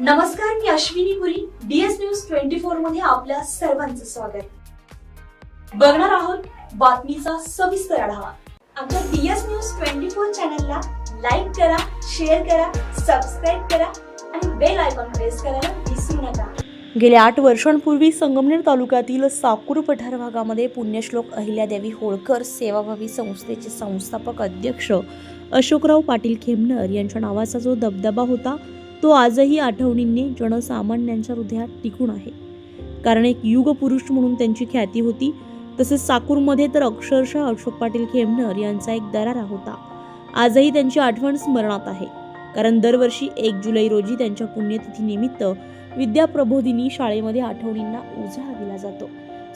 नमस्कार मी Ashwini Puri. DS news twenty फोरमध्ये आपल्या सर्वांचं स्वागत. बघणार आहोत बातमीचा सविस्तर आढावा. आमच्या डीएस न्यूज ट्वेंटी फोर चॅनलला लाईक करा शेअर करा सबस्क्राईब करा आणि बेल आयकॉन प्रेस करायला विसरू नका. गेल्या आठ वर्षांपूर्वी संगमनेर तालुक्यातील साकूर पठार भागामध्ये पुण्यश्लोक अहिल्यादेवी होळकर सेवाभावी संस्थेचे संस्थापक अध्यक्ष अशोकराव पाटील खेमनर यांच्या नावाचा जो दबदबा होता तो आजही आठवणींनी जनसामान्यांच्या हृदयात टिकून आहे. कारण एक युगपुरुष म्हणून त्यांची ख्याती होती. तसेच साकूरमध्ये तर अक्षरशः अशोक पाटील खेमनर यांचा एक दरारा होता. आजही त्यांची आठवण स्मरणात आहे. कारण दरवर्षी एक जुलै रोजी त्यांच्या पुण्यतिथीनिमित्त विद्याप्रबोधिनी शाळेमध्ये आठवणींना उजाळा दिला जातो.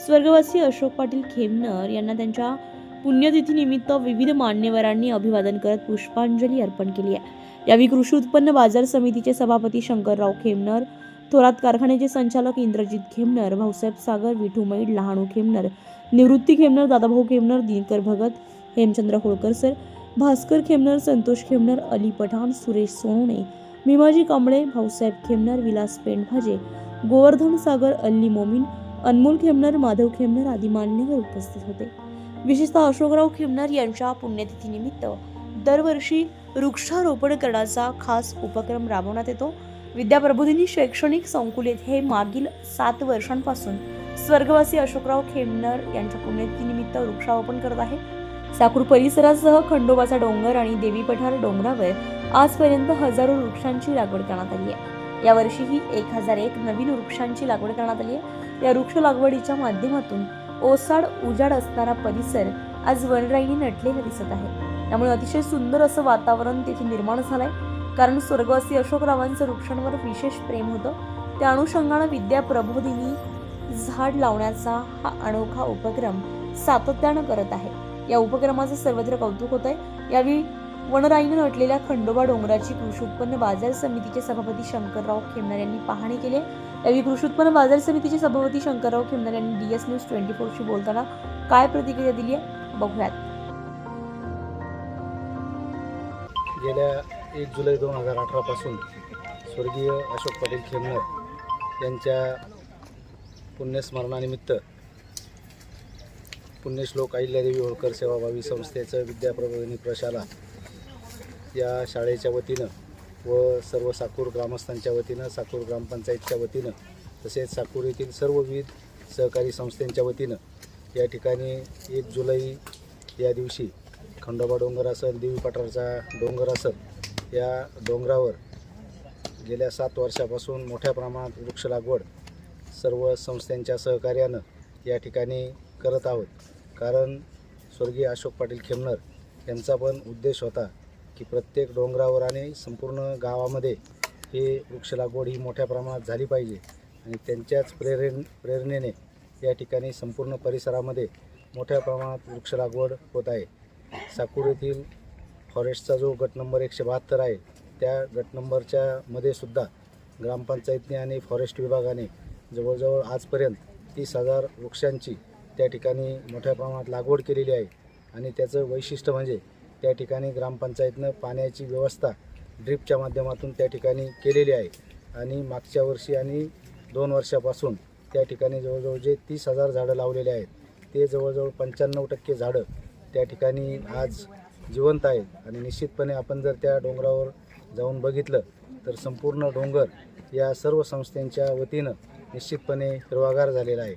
स्वर्गवासी अशोक पाटील खेमनर यांना त्यांच्या पुण्यतिथीनिमित्त विविध मान्यवरांनी अभिवादन करत पुष्पांजली अर्पण केली आहे. यावेळी कृषी उत्पन्न बाजार समितीचे सभापती शंकरराव खेमनर थोरात कारखान्याचे संचालक इंद्रजित खेमनर भाऊसाहेब सागर विठू मैड लहानू खेमनर निवृत्ती खेमनर दादाभाऊ खेमनर दिनकर भगत हेमचंद्र होळकर सर भास्कर खेमनर संतोष खेमनर अली पठाण सुरेश सोनवणे भीमाजी कांबळे भाऊसाहेब खेमनर विलास पेंडभाजे गोवर्धन सागर अल्ली मोमीन अनमोल खेमनर माधव खेमनर आदी मान्यवर उपस्थित होते. विशेषतः अशोकराव खेमनर यांच्या पुण्यतिथीनिमित्त दरवर्षी वृक्षारोपण करण्याचा खास उपक्रम राबवण्यात येतो. विद्याप्रबोधिनी शैक्षणिक संकुल हे मागील सात वर्षांपासून स्वर्गवासी अशोकराव खेमनर यांच्या पुण्यतिथीनिमित्त वृक्षारोपण करत आहे. साकूर परिसरासह खंडोबाचा डोंगर आणि देवी पठार डोंगरावर आजपर्यंत हजारो वृक्षांची लागवड करण्यात आली आहे. यावर्षीही एक हजार एक नवीन वृक्षांची लागवड करण्यात आली आहे. या वृक्ष लागवडीच्या माध्यमातून ओसाड उजाड असणारा परिसर आज वनराईने नटलेला दिसत आहे. त्यामुळे अतिशय सुंदर असं वातावरण तेथे निर्माण झालंय. कारण स्वर्गवासी अशोकरावांचं वृक्षांवर विशेष प्रेम होतं. त्या अनुषंगानं विद्या प्रबोधिनी झाड लावण्याचा हा अनोखा उपक्रम सातत्यानं करत आहे. या उपक्रमाचं सर्वत्र कौतुक होत आहे यावेळी वनराईनं नटलेल्या खंडोबा डोंगराची कृषी उत्पन्न बाजार समितीचे सभापती शंकरराव खेमनार यांनी पाहणी केली आहे. यावेळी कृषी उत्पन्न बाजार समितीचे सभापती शंकरराव खेमनार यांनी डी एस न्यूज ट्वेंटी फोरशी बोलताना काय प्रतिक्रिया दिली आहे? बघूयात. गेल्या एक जुलै दोन हजार अठरापासून स्वर्गीय अशोक पाटील खेमनर यांच्या पुण्यस्मरणानिमित्त पुण्यश्लोक अहिल्यादेवी होळकर सेवाभावी संस्थेचं विद्याप्रबोधिनी प्रशाला या शाळेच्या वतीनं व सर्व साकूर ग्रामस्थांच्या वतीनं साकूर ग्रामपंचायतच्या वतीनं तसेच साकूर येथील सर्व विविध सहकारी संस्थांच्या वतीनं या ठिकाणी एक जुलै या दिवशी खंडोबा डोंगर असेल देवी पठारचा डोंगर असेल या डोंगरावर गेल्या सात वर्षापासून मोठ्या प्रमाणात वृक्ष लागवड सर्व संस्थांच्या सहकार्यानं या ठिकाणी करत आहोत. कारण स्वर्गीय अशोक पाटील खेमनर यांचा पण उद्देश होता की प्रत्येक डोंगरावर आणि संपूर्ण गावामध्ये हे वृक्ष लागवड ही मोठ्या प्रमाणात झाली पाहिजे आणि त्यांच्याच प्रेरण प्रेरणेने या ठिकाणी संपूर्ण परिसरामध्ये मोठ्या प्रमाणात वृक्ष लागवड होत आहे. साकूर येथील फॉरेस्टचा जो गट नंबर एकशे बहात्तर आहे त्या गट नंबरच्या मध्ये सुद्धा ग्रामपंचायतने आणि फॉरेस्ट विभागाने जवळजवळ आजपर्यंत तीस हजार वृक्षांची त्या ठिकाणी मोठ्या प्रमाणात लागवड केलेली आहे. आणि त्याचं वैशिष्ट्य म्हणजे त्या ठिकाणी ग्रामपंचायतनं पाण्याची व्यवस्था ड्रीपच्या माध्यमातून त्या ठिकाणी केलेली आहे. आणि मागच्या वर्षी आणि दोन वर्षापासून त्या ठिकाणी जवळजवळ जे तीस हजार झाडं लावलेले आहेत ते जवळजवळ पंच्याण्णव टक्के झाडं त्या ठिकाणी आज जिवंत आहेत. आणि निश्चितपणे आपण जर त्या डोंगरावर जाऊन बघितलं तर संपूर्ण डोंगर या सर्व संस्थांच्या वतीनं निश्चितपणे हिरवागार झालेला आहे.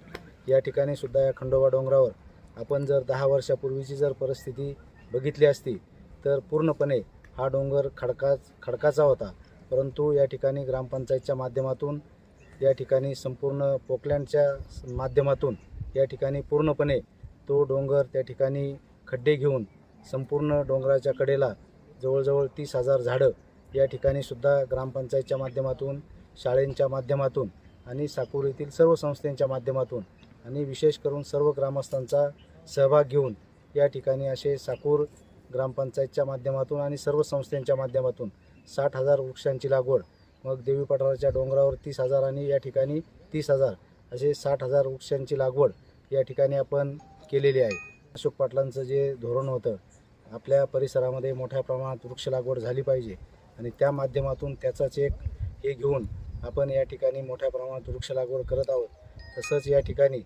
या ठिकाणी सुद्धा या खंडोबा डोंगरावर आपण जर दहा वर्षापूर्वीची जर परिस्थिती बघितली असती तर पूर्णपणे हा डोंगर खडकाच खडकाचा होता. परंतु या ठिकाणी ग्रामपंचायतच्या माध्यमातून या ठिकाणी संपूर्ण पोकलँडच्या माध्यमातून या ठिकाणी पूर्णपणे तो डोंगर त्या ठिकाणी खड्डे घेऊन संपूर्ण डोंगराच्या कडेला जवळजवळ तीस हजार झाडं या ठिकाणी सुद्धा ग्रामपंचायतच्या माध्यमातून शाळेंच्या माध्यमातून आणि साकूर येथील सर्व संस्थांच्या माध्यमातून आणि विशेष करून सर्व ग्रामस्थांचा सहभाग घेऊन या ठिकाणी असे साकूर ग्रामपंचायतच्या माध्यमातून आणि सर्व संस्थांच्या माध्यमातून साठ हजार वृक्षांची लागवड मग देवी पठाराच्या डोंगरावर तीस हजार आणि या ठिकाणी तीस हजार असे साठ हजार वृक्षांची लागवड या ठिकाणी आपण केलेली आहे. अशोक पाटलांचं जे धोरण होतं आपल्या परिसरामध्ये मोठ्या प्रमाणात वृक्ष लागवड झाली पाहिजे आणि त्या माध्यमातून त्याचाच एक हे घेऊन आपण या ठिकाणी मोठ्या प्रमाणात वृक्ष लागवड करत आहोत. तसंच या ठिकाणी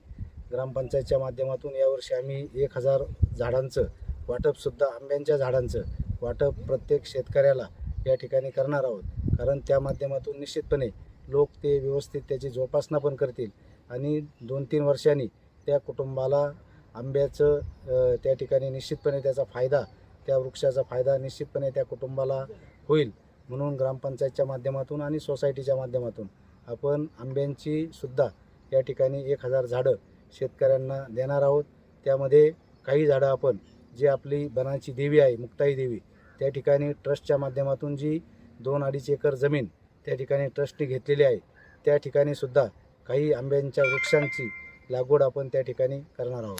ग्रामपंचायतच्या माध्यमातून यावर्षी आम्ही एक हजार झाडांचं वाटपसुद्धा आंब्यांच्या झाडांचं वाटप प्रत्येक शेतकऱ्याला या ठिकाणी करणार आहोत. कारण त्या माध्यमातून निश्चितपणे लोक ते व्यवस्थित त्याची जोपासना पण करतील आणि दोन तीन वर्षांनी त्या कुटुंबाला आंब्याचं त्या ठिकाणी निश्चितपणे त्याचा फायदा त्या वृक्षाचा फायदा निश्चितपणे त्या कुटुंबाला होईल. म्हणून ग्रामपंचायतच्या माध्यमातून आणि सोसायटीच्या माध्यमातून आपण आंब्यांची सुद्धा या ठिकाणी एक हजार झाडं शेतकऱ्यांना देणार आहोत. त्यामध्ये काही झाडं आपण जी आपली बनाची देवी आहे मुक्ताई देवी त्या ठिकाणी ट्रस्टच्या माध्यमातून जी दोन अडीच एकर जमीन त्या ठिकाणी ट्रस्टने घेतलेली आहे त्या ठिकाणी सुद्धा काही आंब्यांच्या वृक्षांची लागवड आपण त्या ठिकाणी करणार आहोत.